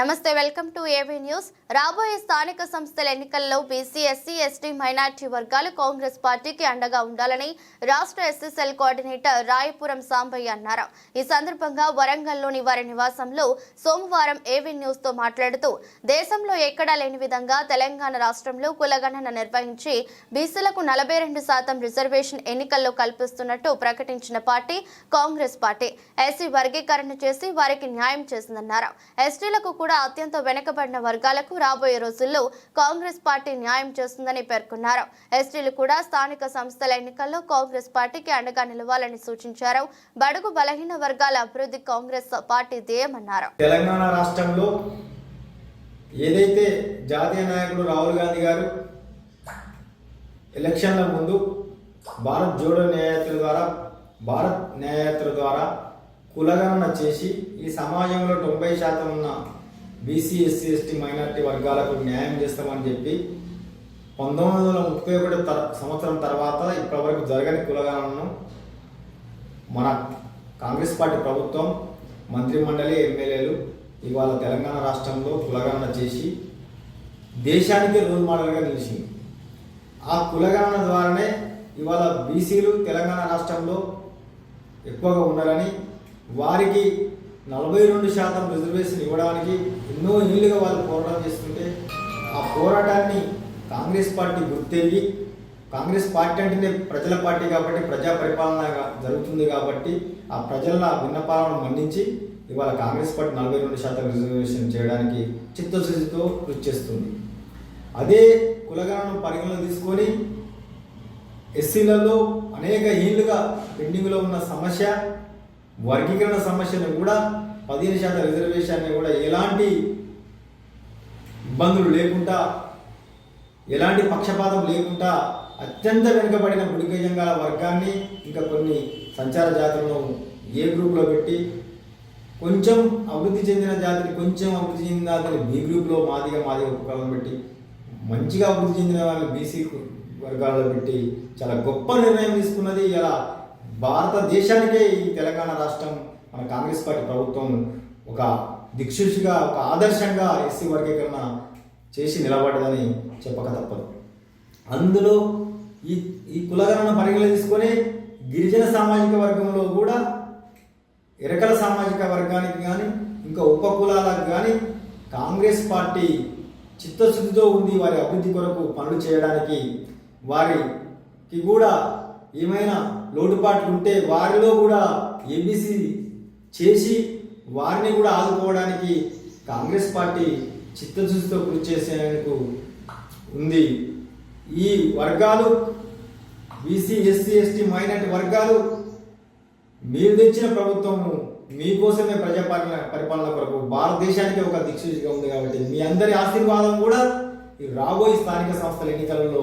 నమస్తే welcome to AV news రాబోయే స్థానిక సంస్థల ఎన్నికల్లో బీసీ ఎస్సీ ఎస్టీ మైనార్టీ వర్గాలు కాంగ్రెస్ పార్టీకి అండగా ఉండాలని రాష్ట్ర ఎస్ఎస్ఎల్ కోఆర్డినేటర్ రాయపురం సాంబయ్య అన్నారు. ఈ సందర్భంగా వరంగల్లోని వారి నివాసంలో సోమవారం ఏవీ న్యూస్తో మాట్లాడుతూ దేశంలో ఎక్కడా లేని విధంగా తెలంగాణ రాష్ట్రంలో కులగణన నిర్వహించి బీసీలకు నలభై రెండు శాతం రిజర్వేషన్ ఎన్నికల్లో కల్పిస్తున్నట్టు ప్రకటించిన పార్టీ కాంగ్రెస్ పార్టీ. ఎస్సీ వర్గీకరణ చేసి వారికి న్యాయం చేసిందన్నారు. ఎస్టీలకు కూడా అత్యంత వెనుకబడిన వర్గాలకు రాబోయే రోజుల్లో కాంగ్రెస్ పార్టీ న్యాయం చేస్తుందని పేర్కొన్నారు. ఎస్టీలు కూడా స్థానిక సంస్థల ఎన్నికల్లో కాంగ్రెస్ పార్టీకి అండగా నిలవాలని సూచించారు. బడుగు బలహీన వర్గాల అభివృద్ధి కాంగ్రెస్ పార్టీ ధ్యేయమన్నారు. తెలంగాణ రాష్ట్రంలో ఏదైతే జాతీయ నాయకుడు రాహుల్ గాంధీ గారు ఎలక్షన్ల ముందు భారత్ జోడో న్యాయయాత్ర ద్వారా భారత్ న్యాయయాత్ర ద్వారా కులగణన చేసి ఈ సమాజంలో తొంభై శాతం ఉన్న బీసీ ఎస్సీ ఎస్టీ మైనార్టీ వర్గాలకు న్యాయం చేస్తామని చెప్పి పంతొమ్మిది వందల ముప్పై ఒకటి తర సంవత్సరం తర్వాత ఇప్పటివరకు జరగని కులగాలను మన కాంగ్రెస్ పార్టీ ప్రభుత్వం మంత్రిమండలి ఎమ్మెల్యేలు ఇవాళ తెలంగాణ రాష్ట్రంలో కులగణన చేసి దేశానికి రోల్ మోడల్గా నిలిచింది. ఆ కులగణన ద్వారానే ఇవాళ బీసీలు తెలంగాణ రాష్ట్రంలో ఎక్కువగా ఉండాలని వారికి నలభై రెండు శాతం రిజర్వేషన్ ఇవ్వడానికి ఎన్నో ఏళ్ళుగా వాళ్ళు పోరాటం చేస్తుంటే ఆ పోరాటాన్ని కాంగ్రెస్ పార్టీ గుర్తెరిగి కాంగ్రెస్ పార్టీ అంటేనే ప్రజల పార్టీ కాబట్టి ప్రజా పరిపాలన జరుగుతుంది కాబట్టి ఆ ప్రజల విన్నపాలను మన్నించి ఇవాళ కాంగ్రెస్ పార్టీ నలభై రెండు శాతం రిజర్వేషన్ చేయడానికి చిత్తశుద్ధితో కృషి చేస్తుంది. అదే కులగణను పరిగణలో తీసుకొని ఎస్సీలలో అనేక ఏళ్ళుగా పెండింగ్లో ఉన్న సమస్య వర్గీకరణ సమస్యను కూడా పదిహేను శాతం రిజర్వేషన్ని కూడా ఎలాంటి ఇబ్బందులు లేకుండా ఎలాంటి పక్షపాతం లేకుండా అత్యంత వెనుకబడిన బుడిగజంగాల వర్గాన్ని ఇంకా కొన్ని సంచార జాతులను ఏ గ్రూప్లో పెట్టి కొంచెం అభివృద్ధి చెందిన జాతిని కొంచెం అభివృద్ధి చెందిన జాతిని బి గ్రూప్లో మాదిగా మాదిగా ఉపకాలం పెట్టి మంచిగా అభివృద్ధి చెందిన వాళ్ళని బీసీ వర్గాల్లో పెట్టి చాలా గొప్ప నిర్ణయం తీసుకున్నది ఇలా భారతదేశానికే ఈ తెలంగాణ రాష్ట్రం మన కాంగ్రెస్ పార్టీ ప్రభుత్వం ఒక దిక్సూచిగా ఒక ఆదర్శంగా ఎస్సీ వర్గీకరణ చేసి నిలబడ్డదని చెప్పక తప్పదు. అందులో ఈ ఈ కులగణన పరిగణ తీసుకొని గిరిజన సామాజిక వర్గంలో కూడా ఎరకల సామాజిక వర్గానికి కానీ ఇంకా ఉప కులాలకు కానీ కాంగ్రెస్ పార్టీ చిత్తశుద్ధితో ఉంది వారి అభివృద్ధి కొరకు పనులు చేయడానికి వారికి కూడా ఏమైనా లోటుపాట్లు ఉంటే వారిలో కూడా ఏబీసీ చేసి వారిని కూడా ఆదుకోవడానికి కాంగ్రెస్ పార్టీ చిత్తశుద్ధితో కృషి చేసేందుకు ఉంది. ఈ వర్గాలు బీసీ ఎస్సీ ఎస్టీ మైనార్టీ వర్గాలు మీరు తెచ్చిన ప్రభుత్వం మీకోసమే ప్రజాపాలన పరిపాలన కొరకు భారతదేశానికి ఒక దిక్సూచిగా ఉంది కాబట్టి మీ అందరి ఆశీర్వాదం కూడా ఈ రాబోయే స్థానిక సంస్థల ఎన్నికలలో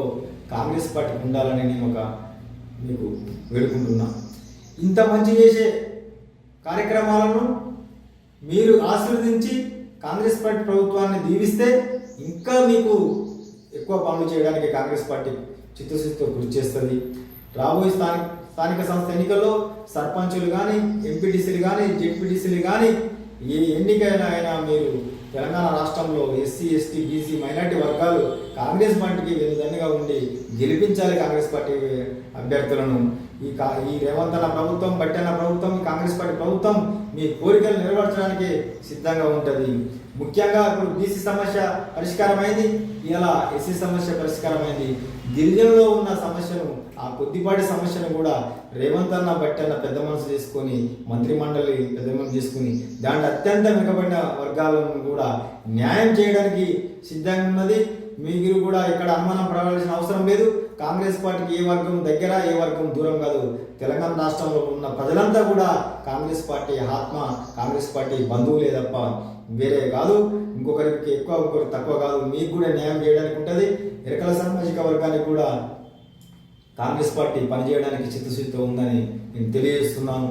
కాంగ్రెస్ పార్టీకి ఉండాలని నేను ఒక మీకు వేడుకుంటున్నా. ఇంత మంచి చేసే కార్యక్రమాలను మీరు ఆశీర్వదించి కాంగ్రెస్ పార్టీ ప్రభుత్వాన్ని దీవిస్తే ఇంకా మీకు ఎక్కువ పనులు చేయడానికి కాంగ్రెస్ పార్టీ చిత్తశుద్ధితో కృషి చేస్తుంది. రాబోయే స్థానిక స్థానిక సంస్థ ఎన్నికల్లో సర్పంచులు కానీ ఎంపీటీసీలు కానీ జెడ్పీటీసీలు కానీ ఏ ఎన్నికైనా అయినా మీరు తెలంగాణ రాష్ట్రంలో ఎస్సీ ఎస్టీ బీసీ మైనార్టీ వర్గాలు కాంగ్రెస్ పార్టీకి వెనుదన్నుగా ఉండి గెలిపించాలి కాంగ్రెస్ పార్టీ అభ్యర్థులను. ఈ కా ఈ రేవంత్ అన్న ప్రభుత్వం బట్టన్న ప్రభుత్వం కాంగ్రెస్ పార్టీ ప్రభుత్వం మీ కోరికలు నెరవేర్చడానికి సిద్ధంగా ఉంటుంది. ముఖ్యంగా ఇప్పుడు బీసీ సమస్య పరిష్కారమైంది ఇలా ఎస్సీ సమస్య పరిష్కారమైంది. గిరిజనులో ఉన్న సమస్యను కొద్దిపాటి సమస్యను కూడా రేవంత్ అన్న బట్టన్న పెద్ద మనసు చేసుకొని మంత్రిమండలి పెద్ద మనసు చేసుకుని దాంట్లో అత్యంత వెనుకబడిన వర్గాలను కూడా న్యాయం చేయడానికి సిద్ధంగా ఉన్నది. మీరు కూడా ఇక్కడ అనుమానం పడవలసిన అవసరం లేదు. కాంగ్రెస్ పార్టీకి ఏ వర్గం దగ్గర ఏ వర్గం దూరం కాదు. తెలంగాణ రాష్ట్రంలో ఉన్న ప్రజలంతా కూడా కాంగ్రెస్ పార్టీ ఆత్మ కాంగ్రెస్ పార్టీ బంధువులే తప్ప వేరే కాదు. ఇంకొకరికి ఎక్కువ ఒకరికి తక్కువ కాదు. మీకు కూడా న్యాయం చేయడానికి ఉంటుంది. ఎరకల సామాజిక వర్గానికి కూడా కాంగ్రెస్ పార్టీ పనిచేయడానికి చిత్తశుద్ధితో ఉందని నేను తెలియజేస్తున్నాను.